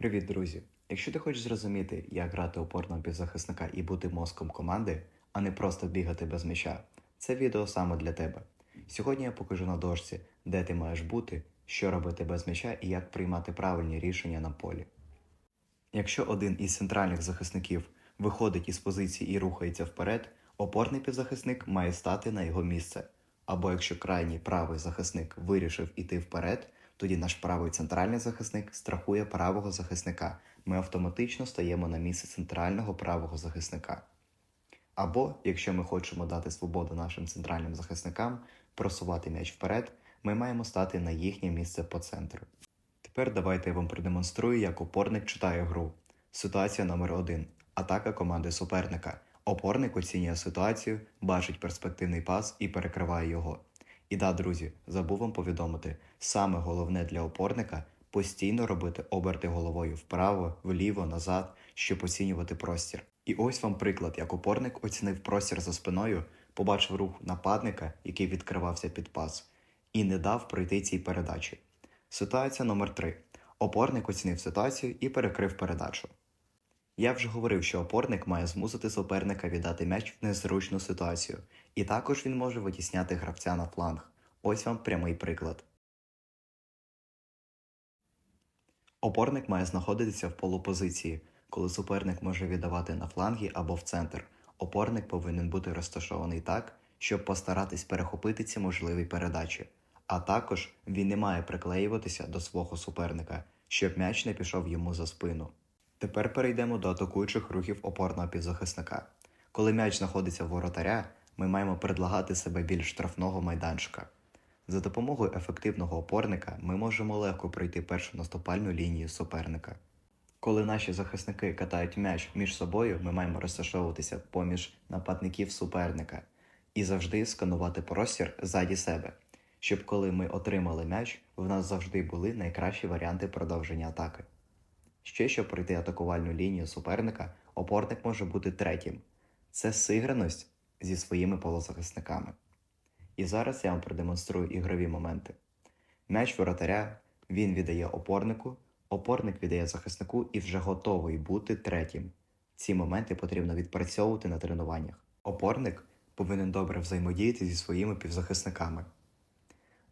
Привіт, друзі! Якщо ти хочеш зрозуміти, як грати опорного півзахисника і бути мозком команди, а не просто бігати без м'яча, це відео саме для тебе. Сьогодні я покажу на дошці, де ти маєш бути, що робити без м'яча і як приймати правильні рішення на полі. Якщо один із центральних захисників виходить із позиції і рухається вперед, опорний півзахисник має стати на його місце. Або якщо крайній правий захисник вирішив іти вперед, тоді наш правий центральний захисник страхує правого захисника. Ми автоматично стаємо на місце центрального правого захисника. Або, якщо ми хочемо дати свободу нашим центральним захисникам просувати м'яч вперед, ми маємо стати на їхнє місце по центру. Тепер давайте я вам продемонструю, як опорник читає гру. Ситуація номер 1 Атака команди суперника. Опорник оцінює ситуацію, бачить перспективний пас і перекриває його. І да, друзі, забув вам повідомити: саме головне для опорника постійно робити оберти головою вправо, вліво, назад, щоб оцінювати простір. І ось вам приклад, як опорник оцінив простір за спиною, побачив рух нападника, який відкривався під пас, і не дав пройти цій передачі. Ситуація номер 3 Опорник оцінив ситуацію і перекрив передачу. Я вже говорив, що опорник має змусити суперника віддати м'яч в незручну ситуацію, і також він може витісняти гравця на фланг. Ось вам прямий приклад. Опорник має знаходитися в полупозиції, коли суперник може віддавати на фланги або в центр. Опорник повинен бути розташований так, щоб постаратись перехопити ці можливі передачі. А також він не має приклеюватися до свого суперника, щоб м'яч не пішов йому за спину. Тепер перейдемо до атакуючих рухів опорного півзахисника. Коли м'яч знаходиться в воротаря, ми маємо предлагати себе більш штрафного майданчика. За допомогою ефективного опорника ми можемо легко пройти першу наступальну лінію суперника. Коли наші захисники катають м'яч між собою, ми маємо розташовуватися поміж нападників суперника і завжди сканувати простір ззаді себе, щоб коли ми отримали м'яч, в нас завжди були найкращі варіанти продовження атаки. Ще щоб пройти атакувальну лінію суперника, опорник може бути третім. Це сиграність зі своїми полузахисниками. І зараз я вам продемонструю ігрові моменти. М'яч воротаря він віддає опорнику, опорник віддає захиснику і вже готовий бути третім. Ці моменти потрібно відпрацьовувати на тренуваннях. Опорник повинен добре взаємодіяти зі своїми півзахисниками.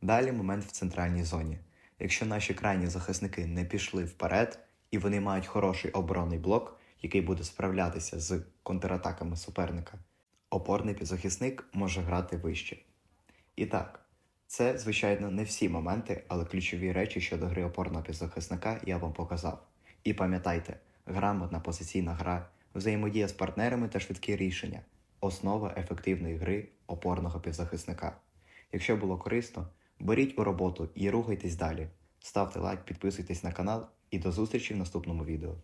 Далі момент в центральній зоні. Якщо наші крайні захисники не пішли вперед і вони мають хороший оборонний блок, який буде справлятися з контратаками суперника, опорний півзахисник може грати вище. І так, це, звичайно, не всі моменти, але ключові речі щодо гри опорного півзахисника я вам показав. І пам'ятайте, грамотна позиційна гра, взаємодія з партнерами та швидкі рішення основа ефективної гри опорного півзахисника. Якщо було корисно, беріть у роботу і рухайтесь далі. Ставте лайк, підписуйтесь на канал і до зустрічі в наступному відео.